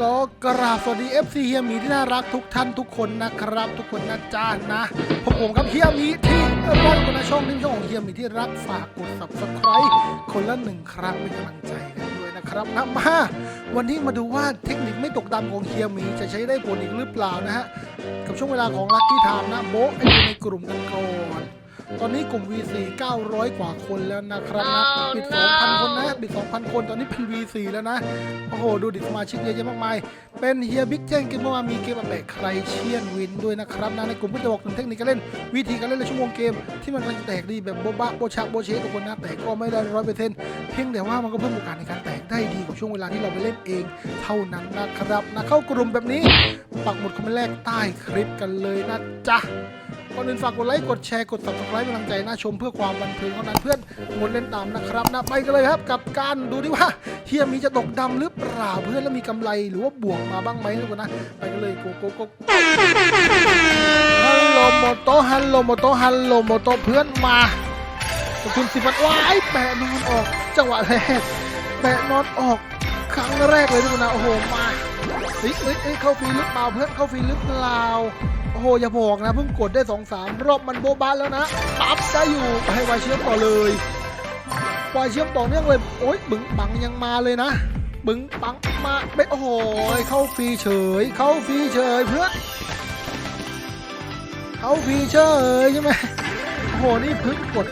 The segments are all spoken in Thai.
ก็กราบสวัสดี FC เฮียหมีที่น่ารักทุกท่านทุกคนนะครับ ทุกคนนะจ้านะผมผมครับเฮียหมีที่รักคนในช่องนี้ช่องของเฮียหมีที่รักฝากกด subscribe คนละหนึ่งครั้งเป็นกำลังใจกันด้วยนะครับนะมาวันนี้มาดูว่าเทคนิคไม่ตกดำของเฮียหมีจะใช้ได้ผลอีกหรือเปล่านะฮะกับช่วงเวลาของลัคกี้ไทม์นะโบ๊ะให้ในกลุ่มกันก่อน ตอนนี้กลุ่ม V4 900 กว่าคนแล้วนะครับนะปิด 2,000 คนนะปิด 2,000 คนตอนนี้เป็น V4 แล้วนะ โอ้โห ดูดิสมาชิกเยอะแยะมากมาย เป็นเฮียบิ๊กแจ้งเกมเมื่อวานมีเกมแปลกใครเชียนวินด้วยนะครับนะในกลุ่มก็จะบอกถึงเทคนิคการเล่น วิธีการเล่นและชั่วโมงเกม ที่มันกำลังจะแตกดีแบบโบบะโบชะโบเชทุกคนนะแต่ก็ไม่ได้ร้อยเปอร์เซ็นต์เพียงแต่ว่ามันก็เพิ่มโอกาสในการแตกได้ดีกว่าช่วงเวลาที่เราไปเล่นเองเท่านั้นนะครับนะเข้ากลุ่มแบบนี้ปักหมุดคอมเมนต์แรกใต้คลิปกันเลยนะจ๊ะ ก่อนอื่นฝากกดไลค์กดแชร์กด subscribe เป็นกำลังใจน่าชมเพื่อความบันเทิงเท่านั้นเพื่อนงดเล่นตามนะครับนะไปกันเลยครับ กับการดูดิว่าเฮียมีจะตกดำหรือเปล่าเพื่อนแล้วมีกำไรหรือว่าบวกมาบ้างไหมทุกคนนะไปกันเลยโกโกโกฮัลโหลโมโตฮัลโหลโมโตฮัลโหลโมโตเพื่อนมาขอบคุณสิบันว้ายแปะนอนออก จังหวะแรกแปะนอนออกครั้งแรกเลยทุกคนนะโอ้โหมาเฮ้ยเฮ้ยเข้าฟรีหรือเปล่าเพื่อนเข้าฟรีหรือเปล่า โอ้โหอย่าบอกนะเพิ่งกดได้สองสามรอบมันโบบาแล้วนะปั๊บได้อยู่ให้วายเชื่อมต่อเลยวายเชื่อมต่อเนื่องเลยโอ๊ยบึงปังยังมาเลยนะบึงปังมาไม่โอ้โหเข้าฟรีเฉย เข้าฟรีเฉยเพื่อนเข้าฟรีเฉยใช่ไหมโอ้โหนี่เพิ่งกด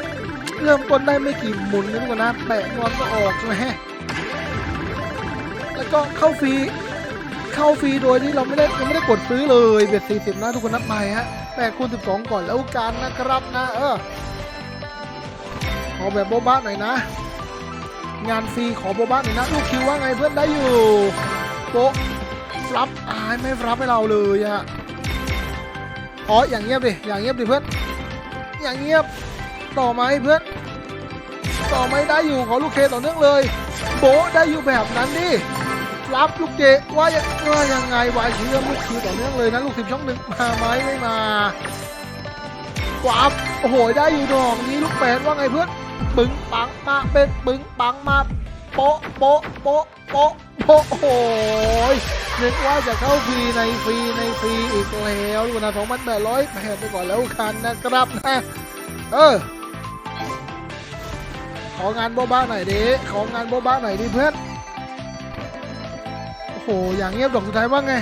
เริ่มต้นได้ไม่กี่หมุนนะทุกคนนะแปะงอนก็ออกใช่ไหมแล้วก็เข้าฟรี เข้าฟรีโดยที่เราไม่ได้ยังไม่ได้กดซื้อเลยเบ็ดสี่สิบนะทุกคนนับไปฮะแปดคูณสิบสองก่อนแล้วกันนะครับนะเออขอแบบโบบ้าหน่อยนะ งานฟรีขอโบบ้าหน่อยนะลูกคิวว่าไงเพื่อนได้อยู่โป๊ะรับอายไม่ฟลับให้เราเลยอะอ๋ออย่างเงียบดิอย่างเงียบดิเพื่อนอย่างเงียบต่อไหมเพื่อนต่อไหมได้อยู่ขอลูกเคต่อเนื่องเลย โบได้อยู่แบบนั้นดิ รับลูกเจว่ายังว่ายังไงวายเชื่อมลูกคิวต่อเนื่องเลยนะลูกสิบช่องหนึ่งมาไหมไม่มาวับโอ้โหได้อยู่ดอกนี้ลูกแปดว่าไงเพื่อนปึ้งปังมาเป็นปึ้งปังมาโปะโปะโปะโปะโปะโอ้โหนึกว่าจะเข้าฟรีในฟรีในฟรีอีกแล้วดูกนะสองพันแปดร้อยแปดไปก่อนแล้วกันนะครับนะเออของานโบบ้าหน่อยดิของานโบบ้าหน่อยดิเพื่อน โอ้โห อย่างเงียบดอกสุดท้ายว่าไง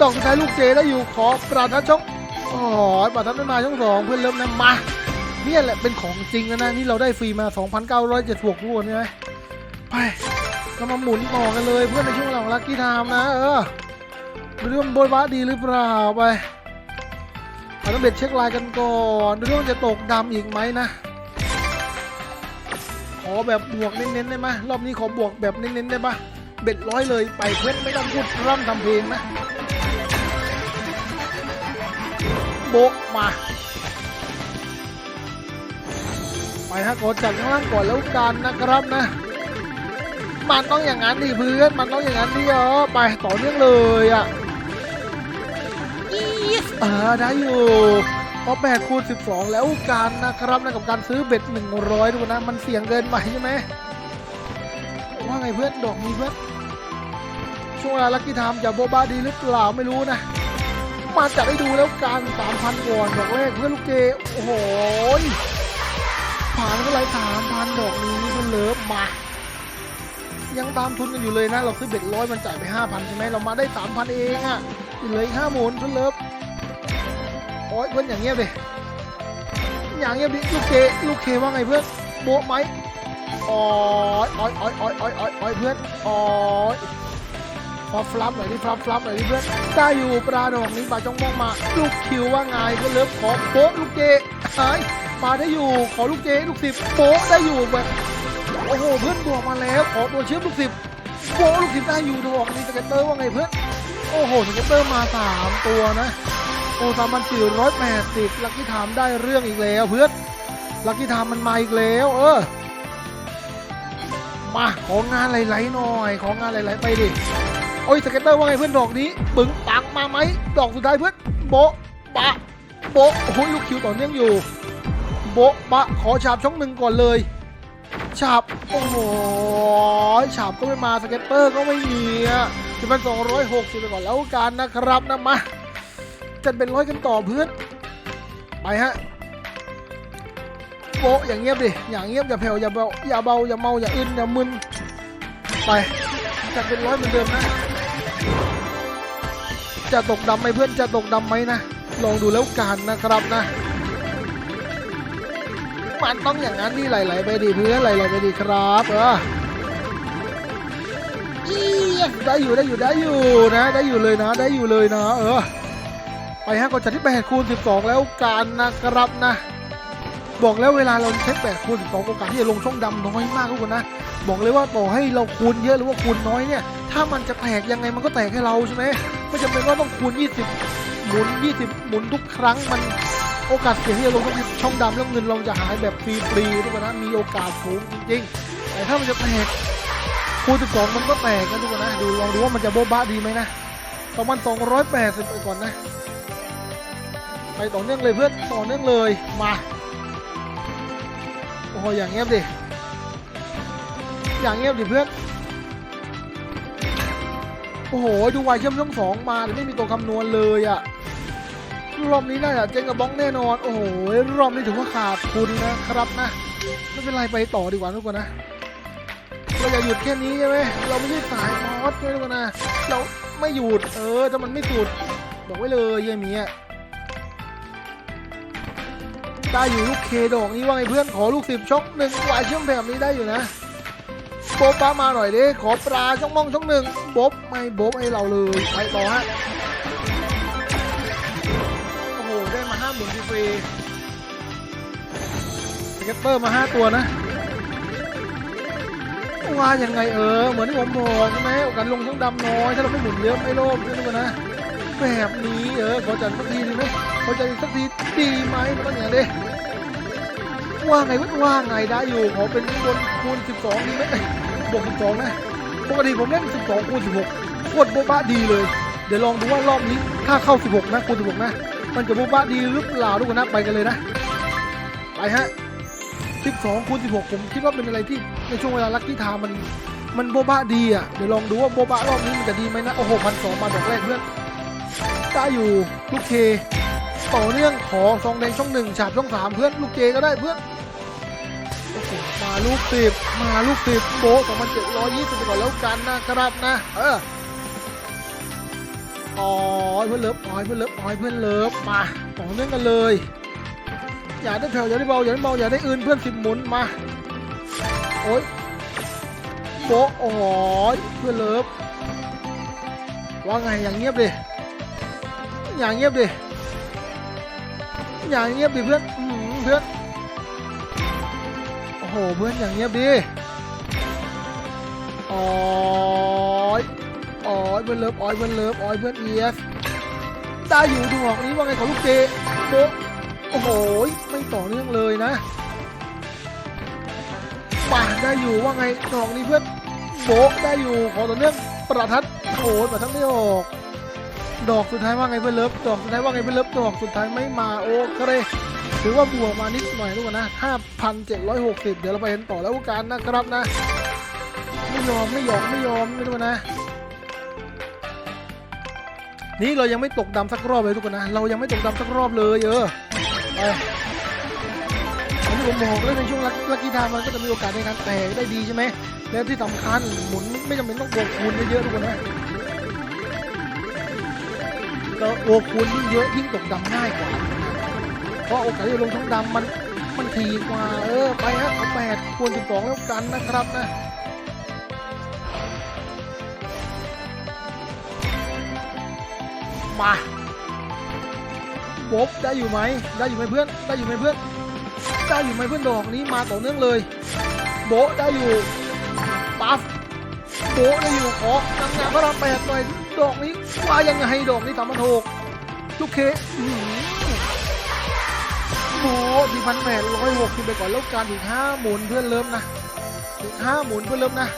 ดอกสุดท้ายลูกเจได้อยู่ขอประทัดช่องอ๋อประทัดไม่มาช่องสองเพื่อนเริ่มนะมาเนี่ยแหละเป็นของจริงแล้วนะนี่เราได้ฟรีมา 2,976ทุกคนใช่ไหมไปเรามาหมุนต่อกันเลยเพื่อนในช่วงหลังลัคกี้ไทม์นะ เออดูดิว่ามันโบยบ้าดีหรือเปล่าไปเอาต้องเบ็ดเช็คไลน์กันก่อนดูดิว่ามันจะตกดำอีกไหมนะ ขอแบบบวกเน้นๆได้ไหมรอบนี้ขอบวกแบบเน้นๆได้ปะ เบ็ดร้อยเลยไปเพื่อนไม่ต้องพูดร่ำทำเพลงนะโบะมา ไปฮะกดจากข้างล่างก่อนแล้วกันนะครับนะ มันต้องอย่างนั้นดิเพื่อนมันต้องอย่างนั้นดิเออไปต่อเนื่องเลยอะอีสเออได้อยู่พอแปดคูณสิบสองแล้วกันนะครับนะกับการซื้อเบ็ดหนึ่งร้อยดูนะ มันเสี่ยงเกินไปใช่ไหมว่าไงเพื่อน ดอกนี้เพื่อน ช่วงเวลาลักกี้ไทม์จะโบบาดีหรือเปล่าไม่รู้นะ มาจัดให้ดูแล้วกันสามพันก่อนดอกแรกเพื่อนลูกเกโอ้โหยผ่านเท่าไหรสามพันดอกนี้เพื่อนเลิฟมา ยังตามทุนกันอยู่เลยนะ เราซื้อเบ็ดร้อยมันจ่ายไปห้าพันใช่ไหมเรามาได้สามพันเองอะ่ะอีกเหลยห้าหมุนเพื่อนเลิฟโอ้ยเพื่อนอย่างเงี้ยบดิอย่างเงี้ยบดิลูกเกลูกเคว่าไงเพื่อนโบะไหมอ๋ออ้อยอ้อยอ้อยอ้อยอ้อยอ้อยเพื่อนอ๋อย พอฟลับหน่อยดิฟลับฟลับหน่อยดิเพื่อนได้อยู่ปลาดอกนี้ปลาจ้องมองมา ลูกคิวว่าไงก็เลิฟขอโป๊ะลูกเจหายมาได้อยู่ขอลูกเจลูกสิบโป๊ะได้อยู่แบบโอ้โหเพื่อนบวกมาแล้วขอตัวเชื่อมลูกสิบโป๊ะลูกสิบได้อยู่ดอกนี้สเก็ตเตอร์ว่าไงเพื่อนโอ้โหสเก็ตเตอร์มาสามตัวนะโอ้สามพันสี่ร้อยแปดสิบลักกี้ไทม์ได้เรื่องอีกแล้วเพื่อนลักกี้ไทม์มันมาอีกแล้ว เออมาของงานไหลๆหน่อย ของงานไหลๆไปดิ โอ้ยสเก็ตเตอร์ว่าไงเพื่อนดอกนี้ปึงปังมาไหมดอกสุดท้ายเพื่อนโบะปะโบะโอ้ยลูกคิวต่อเนื่องอยู่ โบะปะขอฉาบช่องหนึ่งก่อนเลยฉับโอ้โหฉับก็ไม่มาสเก็ตเตอร์ก็ไม่มีอะจะเป็นสองร้อยหกสิบไปก่อนแล้วกันนะครับนะมาจะเป็นร้อยกันต่อเพื่อนไปฮะโปะอย่างเงียบดิอย่างเงียบอย่าแผ่วอย่าเบาอย่าเบาอย่าเมาอย่าอึนอย่ามึนไปจะเป็นร้อยเหมือนเดิมนะ จะตกดำไหมเพื่อนจะตกดำไหมนะ ลองดูแล้วกันนะครับนะ มันต้องอย่างนั้นนี่ไหลๆไปดีเพื่อนไหลๆไปดีครับเออได้อยู่ได้อยู่ได้อยู่นะ ได้อยู่เลยนะ ได้อยู่เลยนะ เออ ไปฮะกดจัดที่8คูณ12แล้วกันนะครับนะบอกแล้วเวลาเราใช้8คูณ12โอกาสที่จะลงช่องดำน้อยมากทุกคนนะ บอกเลยว่าต่อให้เราคูณเยอะหรือว่าคูณน้อยเนี่ย ถ้ามันจะแตกยังไงมันก็แตกให้เราใช่ไหม ไม่จำเป็นว่าต้องคูณ 20 หมุน 20 หมุนทุกครั้งมันโอกาสเสี่ยงที่จะลงช่องดำแล้วเงินเราจะหายแบบฟรีๆทุกคนนะมีโอกาสสูงจริงๆ แต่ถ้ามันจะแตกคูณ 12 มันก็แตกนะทุกคนนะดูลองดูว่ามันจะโบ๊ะบ้าดีไหมนะประมาณ280ไปก่อนนะ ไปต่อเนื่องเลยเพื่อนต่อเนื่องเลยมาโอ้โหอย่างเงียบดิอย่างเงียบดิเพื่อน โอ้โห ดูวายเชื่อมช่องสองมาแต่ไม่มีตัวคำนวณเลยอะรอบนี้น่าจะเจ๊งกับบ้องแน่นอน โอ้โห รอบนี้ถือว่าขาดทุนนะครับนะ ไม่เป็นไรไปต่อดีกว่าทุกคนนะ เราอย่าหยุดแค่นี้ใช่ไหมเราไม่ใช่สายมอสทุกคนนะ เราไม่หยุด เออถ้ามันไม่สุด บอกไว้เลยเยี่ยมีอะได้อยู่ลูกเคดอกนี้ว่าไงเพื่อนขอลูกสิบช่องหนึ่งวายเชื่อมแบบนี้ได้อยู่นะ บ๊บป้ามาหน่อยดิ ขอปลาช่องมองช่องหนึ่งโบ๊บไม่โบ๊บให้เราเลยไปต่อฮะ โอ้โห ได้มาห้าหมื่นฟรีสเก็ตเตอร์มาห้าตัวนะว่ายังไงเออ เหมือนที่ผมบอกใช่ไหมโอกาสลงช่องดำน้อย ถ้าเราไม่หมุนเยอะไม่โลภใช่ไหมกันนะ แบบนี้เออขอจัดสักทีดีไหมขอจัดสักทีดีไหมมันต้องอย่างนี้ว่าไงว่าไงได้อยู่ขอเป็นบนคูณ12ดีไหมเอ้ย บวก12 นะ ปกติผมเล่น 12 คูณ 16 โคตรโบ๊ะบะดีเลย เดี๋ยวลองดูว่ารอบนี้ถ้าเข้า 16 นะ คูณ 16 นะ มันจะโบ๊ะบะดีหรือเปล่าทุกคนนะ ไปกันเลยนะ ไปฮะ 12 คูณ 16 ผมคิดว่าเป็นอะไรที่ในช่วงเวลาลักที่ทามัน มันโบ๊ะบะดีอะ เดี๋ยวลองดูว่าโบ๊ะบะรอบนี้มันจะดีไหมนะ โอ้โหพันสองมาดอกแรกเพื่อนได้อยู่ลูกเคต่อเนื่องขอซองแดงช่องหนึ่งฉาบช่องสามเพื่อนลูกเจก็ได้เพื่อนมาลูกสิบ มาลูกสิบโบสองพันเจ็ดร้อยยี่สิบไปก่อนแล้วกันนะครับนะ เอออ๋อเพื่อนเลิฟอ๋อเพื่อนเลิฟอ๋อเพื่อนเลิฟมาต่อเนื่องกันเลย อย่าได้แผ่วอย่าได้เบาอย่าได้เบาอย่าได้อื่นเพื่อนสิบหมุนมาโอ้ยโบะอ้โหเพื่อนเลิฟว่าไงอย่างเงียบดิอย่างเงียบดิอย่างเงียบดิเพื่อนเพื่อน โอ้โหเพื่อนอย่างเงียบดิออยออยเพื่อนเลิฟออยเพื่อนเลิฟออยเพื่อนเอียสได้อยู่ดูออกนี้ว่าไงของลูกเจโบโอ้โหไม่ต่อเนื่องเลยนะป่าได้อยู่ว่าไงดอกนี้เพื่อนโบได้อยู่ขอต่อเนื่องประทัดโอ้ยประทัดไม่ออก ดอกสุดท้ายว่าไงเพื่อนเลิฟดอกสุดท้ายว่าไงเพื่อนเลิฟดอกสุดท้ายไม่มาโอเคถือว่าบวกมานิดหน่อยทุกคนนะ 5,760 เดี๋ยวเราไปเห็นต่อแล้วกันนะครับนะ ไม่ยอมไม่ยอมไม่ยอมไม่รู้นะ นี่เรายังไม่ตกดำสักรอบเลยทุกคนนะ เรายังไม่ตกดำสักรอบเลยเออไปอย่างที่ผมบอกแล้วในช่วงลักลักกี้ทม์มันก็จะมีโอกาสในการแตกได้ดีใช่ไหม แล้วที่สำคัญหมุนไม่จำเป็นต้องบวกคูณเยอะๆทุกคนนะ ก็โอคูณยิ่งเยอะยิ่งตกดำง่ายกว่า เพราะโอกาสที่จะลงช่องดำมันมันทีกว่า เออ ไปฮะเอาแปดคูณสิบสองแล้วกันนะครับนะมาบบได้อยู่ไหมได้อยู่ไหมเพื่อน ได้อยู่ไหมเพื่อน ได้อยู่ไหมเพื่อนดอกนี้มาต่อเนื่องเลย โบได้อยู่ปั๊บโบได้อยู่ขอนำงานพระรามแปดหน่อย ดอกนี้ว่ายังไงดอกนี้สามพันหกลูกเคอื้อหือโบะสี่พันแปดร้อยหกสิบไปก่อนแล้วการอีกห้าหมุนเพื่อนเริ่มนะอีกห้าหมุนเพื่อนเริ่มนะ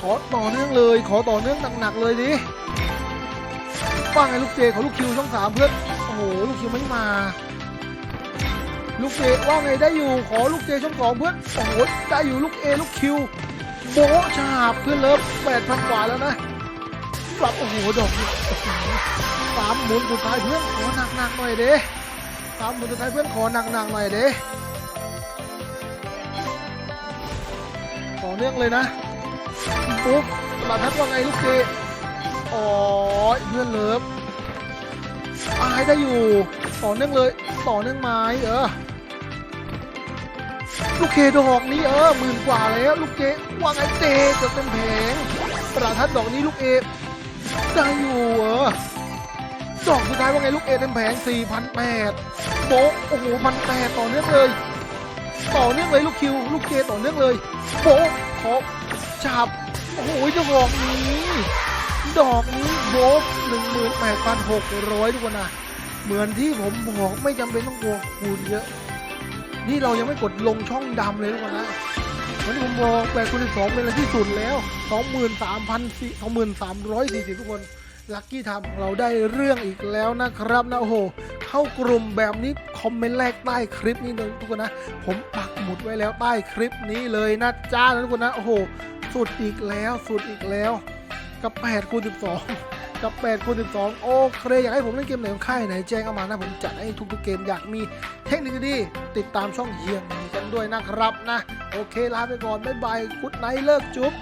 ขอต่อเนื่องเลย ขอต่อเนื่องหนักๆเลยดิว่าไงลูกเจขอลูกคิวช่องสามเพื่อนโอ้โหลูกคิวไม่มาลูกเอว่าไงได้อยู่ขอลูกเอช่องสองเพื่อนโอ้โหได้อยู่ลูกเอลูกคิวโบะฉาบเพื่อนเลิฟแปดพันกว่าแล้วนะ ปรับโอ้โหดอกสามหมุนสุดท้ายเพื่อนขอหนักๆหน่อยเด้สามหมุนสุดท้ายเพื่อนขอหนักๆหน่อยเด้ต่อเนื่องเลยนะปุ๊บปรับทัดว่าไงลูกเออ๋อเพื่อนเลิฟอายได้อยู่ ต่อเนื่องเลย ต่อเนื่องไม้เออลูกเคดอกนี้เออหมื่นกว่าแล้วลูกเกว่าไงเตะจนเต็มแผงประทัดดอกนี้ลูกเอ ได้อยู่เออดอกสุดท้ายว่าไงลูกเอเต็มแผง4,800โบโอ้โหพันแปดต่อเนื่องเลย ต่อเนื่องเลยลูกคิว ลูกเกต่อเนื่องเลยโบขอจับ โอ้โหดอกนี้ดอกนี้โบกหนึ่งหมื่นแปดพันหกร้อยทุกคนนะเหมือนที่ผมบอกไม่จำเป็นต้องบวกคูณเยอะ นี่เรายังไม่กดลงช่องดำเลยทุกคนนะ เหมือนที่ผมบอกแปดคูณสิบสองเป็นอะไรที่สุดแล้วสองหมื่นสามพันสี่สองหมื่นสามร้อยสี่สิบทุกคนลัคกี้ทำเราได้เรื่องอีกแล้วนะครับนะโอ้โหเข้ากลุ่มแบบนี้คอมเมนต์แรกใต้คลิปนี้เลยทุกคนนะ ผมปักหมุดไว้แล้วใต้คลิปนี้เลยนะจ้าทุกคนนะโอ้โหสุดอีกแล้วสุดอีกแล้ว กับ8คูณ12 กับ8คูณ12โอเค อยากให้ผมเล่นเกมไหนของค่ายไหนแจ้งเข้ามานะผมจัดให้ทุกๆเกมอยากมีเทคนิคดีติดตามช่องเฮียงกันด้วยนะครับนะ โอเคลาไปก่อน บ๊ายบายกุ๊ดไนท์เลิกจุ๊บ